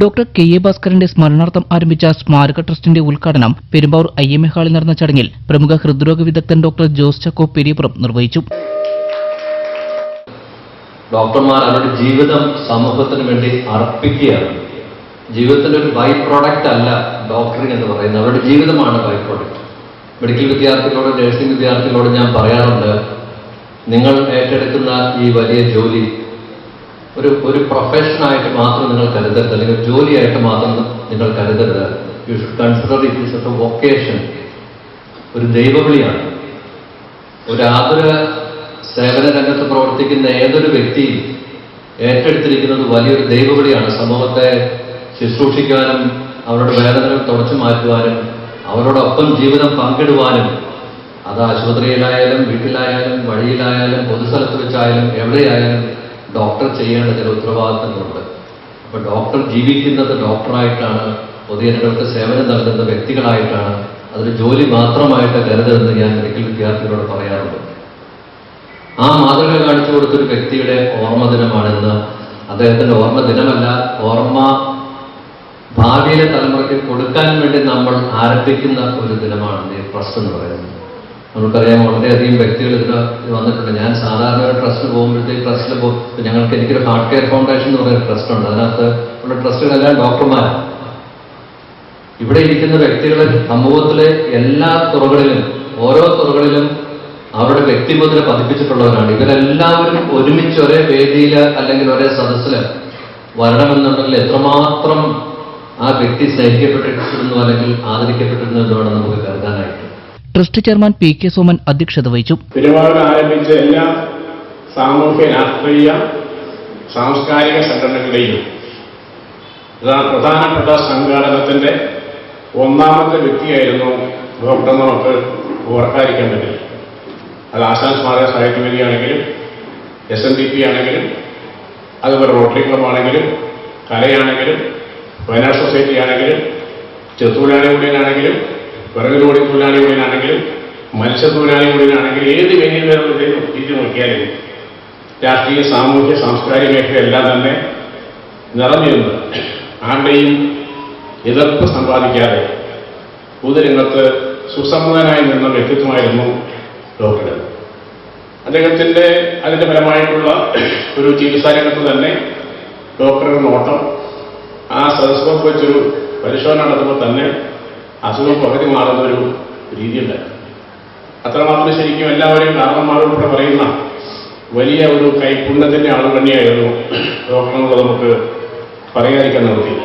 Doctor K A ഭാസ്കരന്റെ സ്മരണാർത്ഥം ആരംഭിച്ച സ്മാരക ട്രസ്റ്റിന്റെ ഉദ്ഘാടനം പെരുമ്പാവൂർ ഐ എം എ ഹാളിൽ നടന്ന ചടങ്ങിൽ പ്രമുഖ ഹൃദ്രോഗ വിദഗ്ധൻ ഡോക്ടർ ജോസ് ചക്കോ പെരിയപുറം നിർവഹിച്ചു. ഡോക്ടർമാർ അവരുടെ ജീവിതം സമൂഹത്തിന് വേണ്ടി അർപ്പിക്കുകയാണ്. ജീവിതത്തിന്റെ ഒരു ബൈ പ്രോഡക്റ്റ് അല്ല ഡോക്ടറിംഗ് എന്ന് പറയുന്നത്. അവരുടെ ജീവിതമാണ് ബൈ പ്രോഡക്റ്റ് മെഡിക്കൽ വിദ്യാർത്ഥികളോട് നഴ്സിംഗ് വിദ്യാർത്ഥികളോട് ഞാൻ പറയാറുണ്ട് നിങ്ങൾ ഏറ്റെടുക്കുന്ന ഈ വലിയ ജോലി ഒരു ഒരു പ്രൊഫഷനായിട്ട് മാത്രം നിങ്ങൾ കരുതരുത്. അല്ലെങ്കിൽ ജോലിയായിട്ട് മാത്രം നിങ്ങൾ കരുതരുത്. You should consider it is a vocation ഒരു ദൈവവിളിയാണ്. ഒരു ആതുര സേവന രംഗത്ത് പ്രവർത്തിക്കുന്ന ഏതൊരു വ്യക്തിയും ഏറ്റെടുത്തിരിക്കുന്നത് വലിയൊരു ദൈവവിളിയാണ്. സമൂഹത്തെ ശുശ്രൂഷിക്കാനും അവരുടെ വേദനകൾ തുടച്ചു മാറ്റുവാനും അവരോടൊപ്പം ജീവിതം പങ്കിടുവാനും അത് ആശുപത്രിയിലായാലും വീട്ടിലായാലും വഴിയിലായാലും പൊതുസ്ഥലത്ത് വെച്ചായാലും എവിടെയായാലും ഡോക്ടർ ചെയ്യേണ്ട ചില ഉത്തരവാദിത്തങ്ങളുണ്ട്. അപ്പൊ ഡോക്ടർ ജീവിക്കുന്നത് ഡോക്ടറായിട്ടാണ് പൊതുജനങ്ങൾക്ക് സേവനം നൽകുന്ന വ്യക്തികളായിട്ടാണ് അതൊരു ജോലി മാത്രമായിട്ട് കരുതരുതെന്ന് ഞാൻ മെഡിക്കൽ വിദ്യാർത്ഥികളോട് പറയാറുണ്ട്. ആ മാതൃക കാണിച്ചു കൊടുത്തൊരു വ്യക്തിയുടെ ഓർമ്മ ദിനമാണെന്ന്. അദ്ദേഹത്തിന്റെ ഓർമ്മ ദിനമല്ല ഓർമ്മ ഭാവിയിലെ തലമുറയ്ക്ക് കൊടുക്കാൻ വേണ്ടി നമ്മൾ ആരംഭിക്കുന്ന ഒരു ദിനമാണ് ഈ പ്രസ് എന്ന് പറയുന്നത്. നമുക്കറിയാം വളരെയധികം വ്യക്തികൾ ഇതിന് വന്നിട്ടുണ്ട്. ഞാൻ സാധാരണ ട്രസ്റ്റ് പോകുമ്പോഴത്തേക്ക് ട്രസ്റ്റിൽ പോകും ഞങ്ങൾക്ക് എനിക്കൊരു ഹാർട്ട് കെയർ ഫൗണ്ടേഷൻ എന്ന് പറയുന്ന ട്രസ്റ്റ് ഉണ്ട്. അതിനകത്ത് ഉള്ള ട്രസ്റ്റുകളെല്ലാം ഡോക്ടർമാരാണ് ഇവിടെ ഇരിക്കുന്ന വ്യക്തികൾ സമൂഹത്തിലെ എല്ലാ തുറകളിലും ഓരോ തുറകളിലും അവരുടെ വ്യക്തിമുദ്ര പതിപ്പിച്ചിട്ടുള്ളവരാണ്. ഇവരെല്ലാവരും ഒരുമിച്ച് ഒരേ വേദിയിൽ അല്ലെങ്കിൽ ഒരേ സദസ്സിൽ വരണമെന്നുണ്ടെങ്കിൽ എത്രമാത്രം ആ വ്യക്തി സ്നേഹിക്കപ്പെട്ടിരുന്നു അല്ലെങ്കിൽ ആദരിക്കപ്പെട്ടിരുന്നു എന്ന് വേണം നമുക്ക് കരുതാനായിട്ട്. Trust chairman P K Soman അധ്യക്ഷത വഹിച്ചു. പെരുമാറിന് ആരംഭിച്ച എല്ലാ സാമൂഹ്യ രാഷ്ട്രീയ സാംസ്കാരിക സംഘടനകളുടെയും പ്രധാ- പ്രധാനപ്പെട്ട സംഘാടനത്തിന്റെ ഒന്നാമത്തെ വ്യക്തിയായിരുന്നു ഡോക്ടർ നമുക്ക് ഓർക്കാതിരിക്കാൻ പറ്റില്ല. അത് ആശാൻ സ്മാരക സാഹിത്യവേദി ആണെങ്കിലും എസ് എൻ ഡി പി ആണെങ്കിലും അതുപോലെ റോട്ടറി ക്ലബ് ആണെങ്കിലും കലയാണെങ്കിലും വയനാട് സൊസൈറ്റി ആണെങ്കിലും ചെറുതൊഴിലാളി യൂണിയനാണെങ്കിലും വിറകുലോടി തൊഴിലാളി യൂണിയനാണെങ്കിലും മത്സ്യത്തൊഴിലാളി യൂണിയനാണെങ്കിലും ഏത് വേദിയിലും തിരിച്ചു നോക്കിയാലും രാഷ്ട്രീയ സാമൂഹ്യ സാംസ്കാരിക മേഖലയെല്ലാം തന്നെ നിറഞ്ഞിരുന്നത് ആരുടെയും എതിർപ്പ് സമ്പാദിക്കാതെ പൊതുരംഗത്ത് സുസമ്മതനായി നിന്ന വ്യക്തിത്വമായിരുന്നു ഡോക്ടർ. അദ്ദേഹത്തിന്റെ അതിന്റെ ഫലമായിട്ടുള്ള ഒരു ചികിത്സാ രംഗത്ത് തന്നെ ഡോക്ടറുടെ നോട്ടം ആ സദസ്സോപ്പ് വെച്ചൊരു പരിശോധന നടത്തുമ്പോൾ തന്നെ അസുഖം പകുതി മാറുന്ന ഒരു രീതിയുണ്ടായിരുന്നു. അത്രമാത്രം ശരിക്കും എല്ലാവരെയും കാരണന്മാരോടുകൂടെ പറയുന്ന വലിയ ഒരു കൈപുണ്യത്തിന്റെ ആളും തന്നെയായിരുന്നു ഡോക്ടറെന്നുള്ളത് നമുക്ക് പറയാതിരിക്കാൻ നിർത്തിയില്ല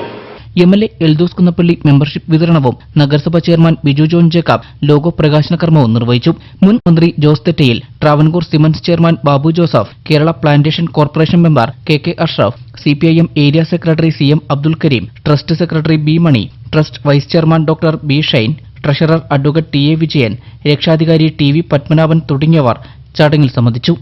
M L A Eldhose Kunnappilly membership വിതരണവും നഗരസഭാ chairman Biju John Jacob logo പ്രകാശന കർമ്മവും നിർവഹിച്ചു. മുൻ മന്ത്രി Jose Thettayil Travancore cements chairman Babu Joseph Kerala plantation corporation member K K Ashraf C P I M area secretary C M Abdul Karim trust secretary B Mani trust vice chairman doctor B Shine treasurer advocate T A Vijayan രക്ഷാധികാരി T V Padmanabhan തുടങ്ങിയവർ ചടങ്ങിൽ സംബന്ധിച്ചു.